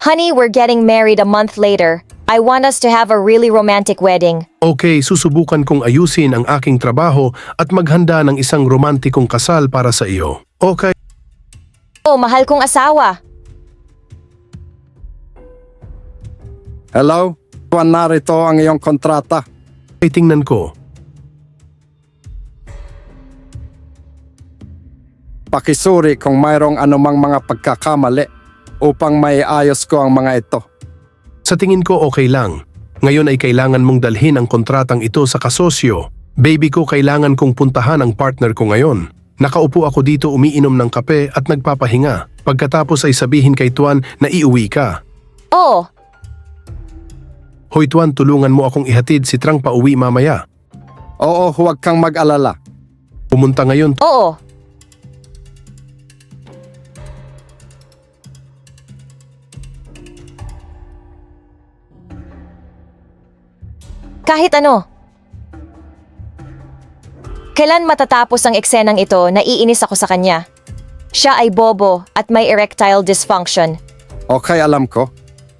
Honey, we're getting married a month later. I want us to have a really romantic wedding. Okay, susubukan kong ayusin ang aking trabaho at maghanda ng isang romantikong kasal para sa iyo. Okay, Oh, mahal kong asawa. Hello? Juan, narito ang iyong kontrata. tingnan ko. Pakisuri kung mayroong anumang mga pagkakamali upang maiayos ko ang mga ito. Sa tingin ko okay lang. Ngayon ay kailangan mong dalhin ang kontratang ito sa kasosyo. Baby ko, kailangan kong puntahan ang partner ko ngayon. Nakaupo ako dito umiinom ng kape at nagpapahinga. Pagkatapos ay sabihin kay Tuan na iuwi ka. Oh, Hoy Tuan, tulungan mo akong ihatid si Trang pauwi mamaya. Oo, huwag kang mag-alala. Pumunta ngayon oo. Kahit ano. Kailan matatapos ang eksenang ito, naiinis ako sa kanya. Siya ay bobo at may erectile dysfunction. Okay, alam ko.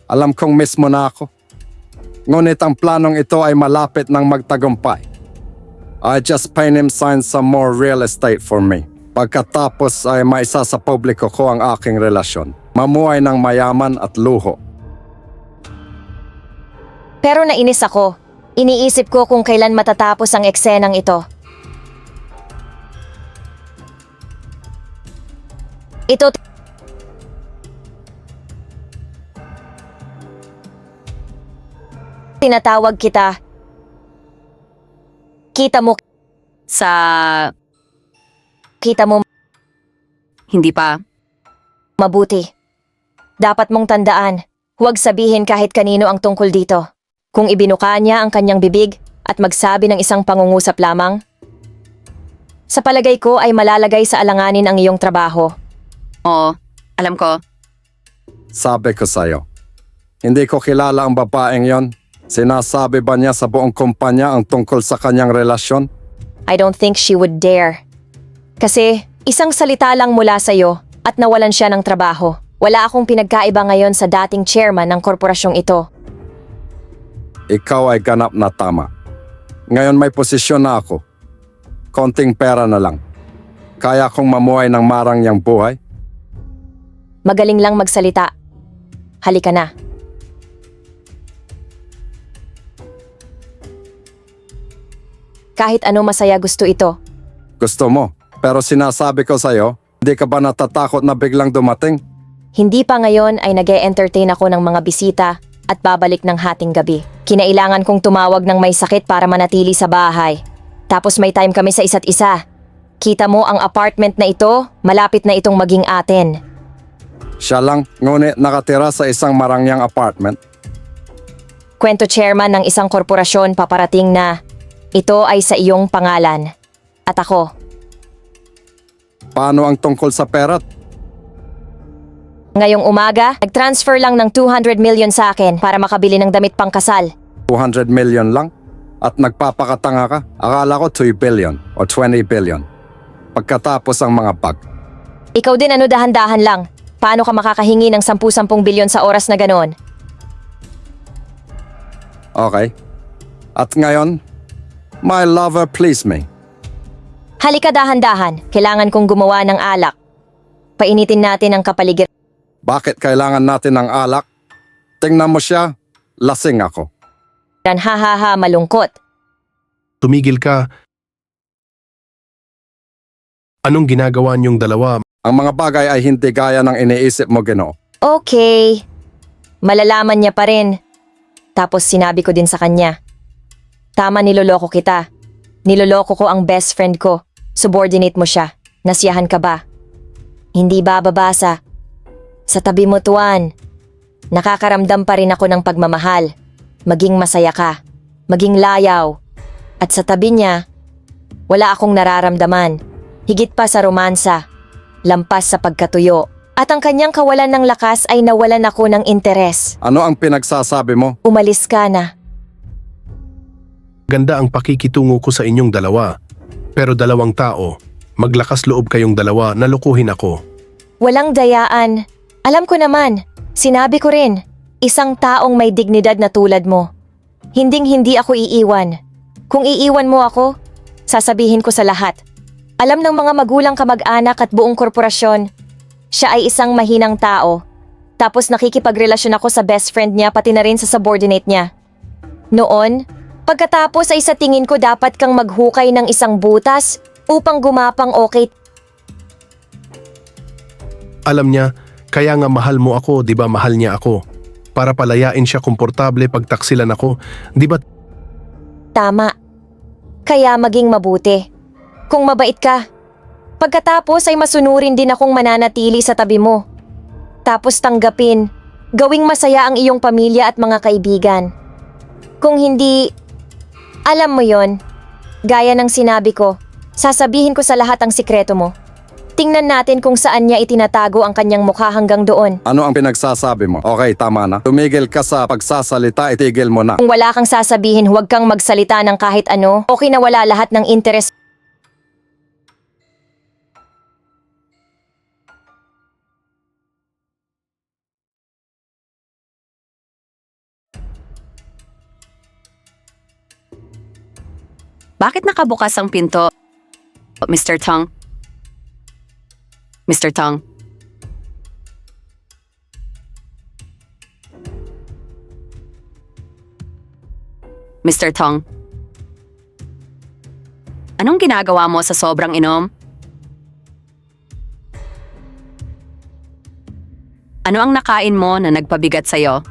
Alam kong mismo na ako. Ngunit ang planong ito ay malapit ng magtagumpay. I just paid him sign some more real estate for me. Pagkatapos ay maisa sa publiko ko ang aking relasyon. Mamuhay ng mayaman at luho. Pero nainis ako. Iniisip ko kung kailan matatapos ang eksenang ito. Ito Tinatawag kita. Kita mo, Sa kita mo hindi pa. mabuti. Dapat mong tandaan, huwag sabihin kahit kanino ang tungkol dito. Kung ibinuka niya ang kanyang bibig at magsabi ng isang pangungusap lamang, sa palagay ko ay malalagay sa alanganin ang iyong trabaho. Oo, alam ko. Sabi ko sa'yo. Hindi ko kilala ang babaeng yon. Sinasabi ba niya sa buong kumpanya ang tungkol sa kanyang relasyon? I don't think she would dare. Kasi isang salita lang mula sa iyo at nawalan siya ng trabaho. Wala akong pinagkaiba ngayon sa dating chairman ng korporasyong ito. Ikaw ay ganap na tama. Ngayon may posisyon na ako. Konting pera na lang. Kaya kong mamuhay ng marangyang buhay? Magaling lang magsalita. Halika na. Kahit ano masaya gusto ito. Gusto mo. Pero sinasabi ko sa'yo, hindi ka ba natatakot na biglang dumating? Hindi pa ngayon ay nag entertain ako ng mga bisita at babalik ng hating gabi. Kinailangan kong tumawag ng may sakit para manatili sa bahay. Tapos may time kami sa isa't isa. Kita mo ang apartment na ito, malapit na itong maging atin. Siya lang, ngunit nakatira sa isang marangyang apartment. Kwento chairman ng isang korporasyon paparating na ito ay sa iyong pangalan. At ako, Paano ang tungkol sa pera? Ngayong umaga, nag-transfer lang ng 200 million sa akin para makabili ng damit pangkasal. 200 million lang? At nagpapakatanga ka? Akala ko 2 billion o 20 billion. Pagkatapos ang mga bag. Ikaw din ano dahan-dahan lang. Paano ka makakahingi ng 10-10 bilyon sa oras na ganoon? Okay. At ngayon, my lover please me. Halika dahan-dahan, kailangan kong gumawa ng alak. Painitin natin ang kapaligiran. Bakit kailangan natin ng alak? Tingnan mo siya, lasing ako. Ha ha ha, malungkot. Tumigil ka. Anong ginagawa niyong dalawa? Ang mga bagay ay hindi gaya ng iniisip mo, Ginoo. Okay. Malalaman niya pa rin. Tapos sinabi ko din sa kanya. Tama niloloko kita. Niloloko ko ang best friend ko. Subordinate mo siya. Nasiyahan ka ba? Hindi ba babasa? Sa tabi mo tuwan. Nakakaramdam pa rin ako ng pagmamahal. Maging masaya ka. Maging layaw. At sa tabi niya, wala akong nararamdaman. Higit pa sa romansa. Lampas sa pagkatuyo. At ang kanyang kawalan ng lakas ay nawalan ako ng interes. Ano ang pinagsasabi mo? Umalis ka na. Ganda ang pakikitungo ko sa inyong dalawa. Pero dalawang tao, maglakas loob kayong dalawa na lukuhin ako. Walang dayaan. Alam ko naman, Sinabi ko rin, isang taong may dignidad na tulad mo. Hinding hindi ako iiwan. Kung iiwan mo ako, sasabihin ko sa lahat. Alam ng mga magulang kamag-anak at buong korporasyon, siya ay isang mahinang tao. Tapos nakikipagrelasyon ako sa best friend niya pati na rin sa subordinate niya. Noon, pagkatapos ay sa tingin ko dapat kang maghukay ng isang butas upang gumapang okay Alam niya, kaya nga mahal mo ako, di ba mahal niya ako. Para palayain siya komportable pag taksilan ako, di ba Tama. Kaya maging mabuti. Kung mabait ka. Pagkatapos ay masunurin din akong mananatili sa tabi mo. Tapos tanggapin, gawing masaya ang iyong pamilya at mga kaibigan. Kung hindi, alam mo yon, gaya ng sinabi ko, sasabihin ko sa lahat ang sikreto mo. Tingnan natin kung saan niya itinatago ang kanyang mukha hanggang doon. Ano ang pinagsasabi mo? Okay, tama na. Tumigil ka sa pagsasalita, itigil mo na. Kung wala kang sasabihin, huwag kang magsalita ng kahit ano. Okay na wala lahat ng interes Bakit nakabukas ang pinto? Mr. Tong? Mr. Tong? Mr. Tong? Anong ginagawa mo sa sobrang inom? Ano ang nakain mo na nagpabigat sa'yo?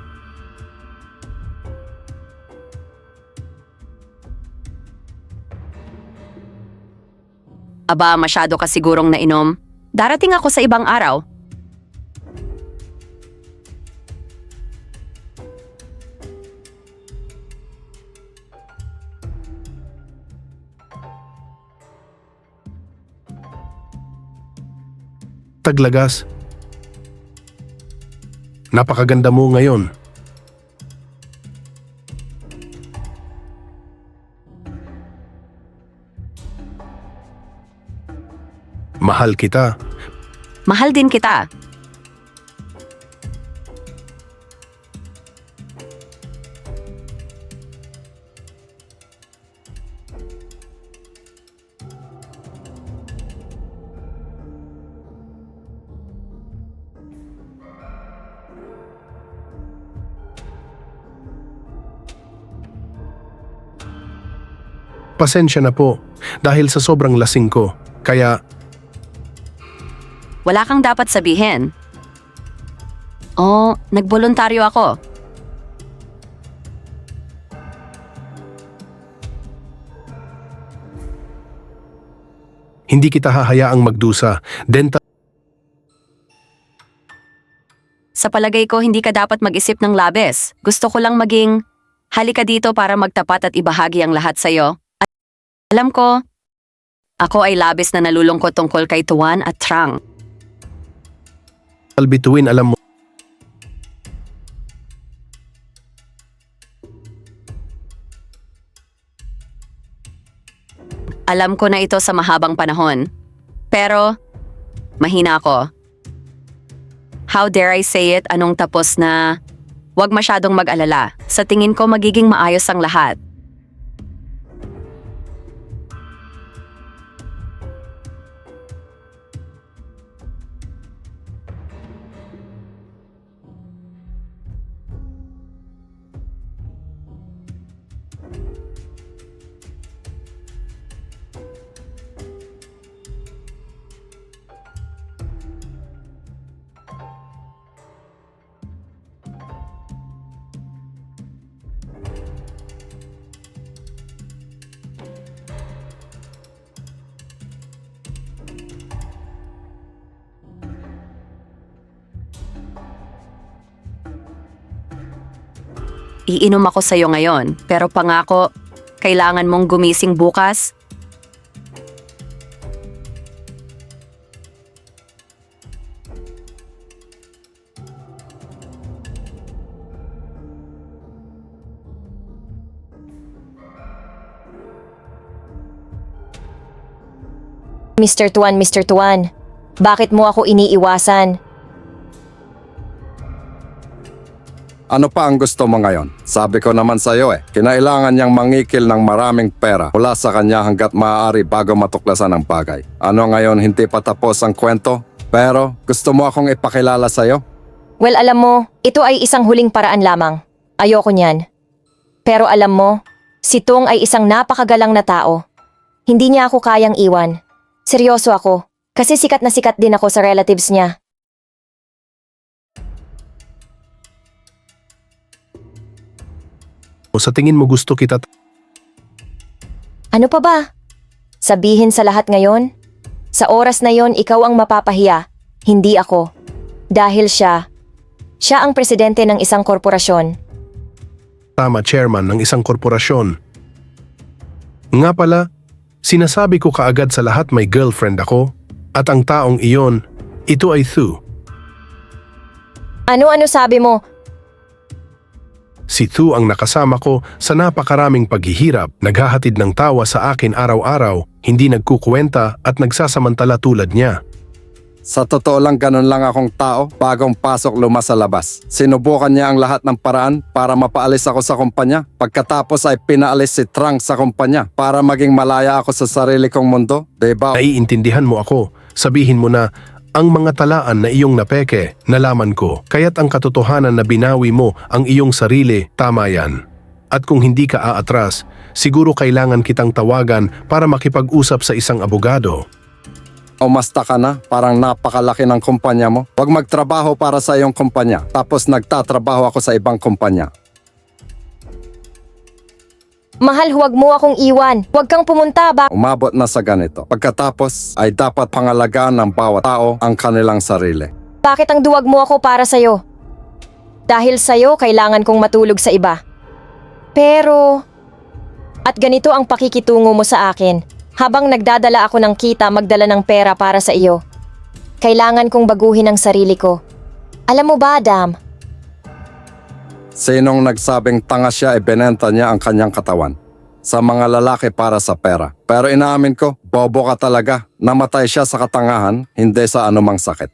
Aba, masyado ka sigurong nainom. Darating ako sa ibang araw. taglagas? Napakaganda mo ngayon. Mahal kita. Mahal din kita. Pasensya na po dahil sa sobrang lasing ko. Kaya Wala kang dapat sabihin. Oh, nagboluntaryo ako. hindi kita hahayaang magdusa. Dental Sa palagay ko, hindi ka dapat mag-isip ng labis. Gusto ko lang maging, halika dito para magtapat at ibahagi ang lahat sa'yo. At alam ko, ako ay labis na nalulungkot tungkol kay Tuan at Trang. Bituin alam mo. Alam ko na ito sa mahabang panahon. Pero, mahina ako. How dare I say it, anong tapos na... Huwag masyadong mag-alala. Sa tingin ko magiging maayos ang lahat. Iinom ako sa'yo ngayon, pero pangako, kailangan mong gumising bukas Mr. Tuan, Mr. Tuan, bakit mo ako iniiwasan? Ano pa ang gusto mo ngayon? Sabi ko naman sa iyo eh, kinailangan niyang mangikil ng maraming pera mula sa kanya hanggat maaari bago matuklasan ang bagay. Ano ngayon hindi pa tapos ang kwento? Pero gusto mo akong ipakilala sa iyo? Well, alam mo, ito ay isang huling paraan lamang. Ayoko niyan. Pero alam mo, si Tong ay isang napakagalang na tao. Hindi niya ako kayang iwan. Seryoso ako, kasi sikat na sikat din ako sa relatives niya. O sa tingin mo gusto kita Ano pa ba? Sabihin sa lahat ngayon? Sa oras na yon, ikaw ang mapapahiya, hindi ako. Dahil siya, siya ang presidente ng isang korporasyon. tama chairman ng isang korporasyon. Nga pala, sinasabi ko kaagad sa lahat may girlfriend ako at ang taong iyon, ito ay Thu. Ano-ano sabi mo? Si Thu ang nakasama ko sa napakaraming paghihirap, naghahatid ng tawa sa akin araw-araw, hindi nagkukuwenta at nagsasamantala tulad niya. Sa totoo lang ganun lang akong tao bagong pasok luma sa labas. Sinubukan niya ang lahat ng paraan para mapaalis ako sa kumpanya. Pagkatapos ay pinaalis si Trang sa kumpanya para maging malaya ako sa sarili kong mundo. Diba? Naiintindihan mo ako, sabihin mo na, ang mga talaan na iyong napeke, nalaman ko, kaya't ang katotohanan na binawi mo ang iyong sarili, tama yan. At kung hindi ka aatras, siguro kailangan kitang tawagan para makipag-usap sa isang abogado. Umasta ka na, parang napakalaki ng kumpanya mo. Huwag magtrabaho para sa iyong kumpanya, tapos nagtatrabaho ako sa ibang kumpanya. Mahal, huwag mo akong iwan. Huwag kang pumunta ba? Umabot na sa ganito. Pagkatapos ay dapat pangalagaan ng bawat tao ang kanilang sarili. Bakit ang duwag mo ako para sa'yo? Dahil sa'yo, kailangan kong matulog sa iba. Pero... At ganito ang pakikitungo mo sa akin. Habang nagdadala ako ng kita, magdala ng pera para sa iyo. Kailangan kong baguhin ang sarili ko. Alam mo ba, Adam? Sinong nagsabing tanga siya, ibinenta niya ang kanyang katawan. Sa mga lalaki para sa pera. Pero inaamin ko, bobo ka talaga. Namatay siya sa katangahan, hindi sa anumang sakit.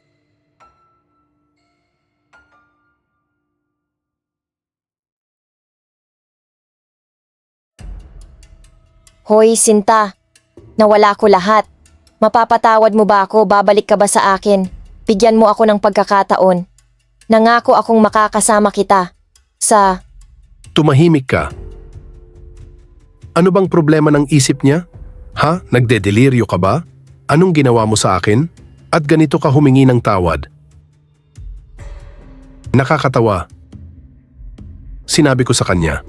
Hoy, Sinta. Nawala ko lahat. Mapapatawad mo ba ako? Babalik ka ba sa akin? Bigyan mo ako ng pagkakataon. Nangako akong makakasama kita. Sa... Tumahimik ka. Ano bang problema ng isip niya? Ha? Nagdedeliryo ka ba? Anong ginawa mo sa akin? At ganito ka humingi ng tawad. Nakakatawa. Sinabi ko sa kanya,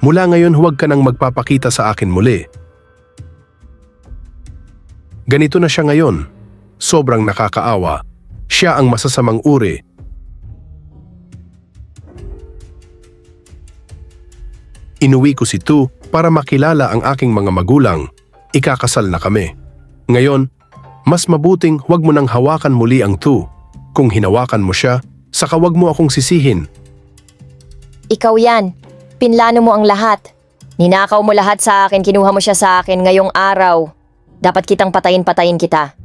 Mula ngayon huwag ka nang magpapakita sa akin muli. Ganito na siya ngayon. Sobrang nakakaawa. Siya ang masasamang uri. Inuwi ko si Tu para makilala ang aking mga magulang. Ikakasal na kami. Ngayon, mas mabuting huwag mo nang hawakan muli ang Tu. Kung hinawakan mo siya, saka huwag mo akong sisihin. Ikaw yan. Pinlano mo ang lahat. Ninakaw mo lahat sa akin, kinuha mo siya sa akin ngayong araw. Dapat kitang patayin-patayin kita.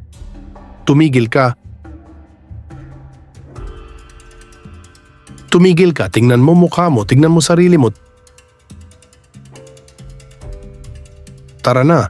Tumigil ka. Tumigil ka, tingnan mo mukha mo, tingnan mo sarili mo. Tara na,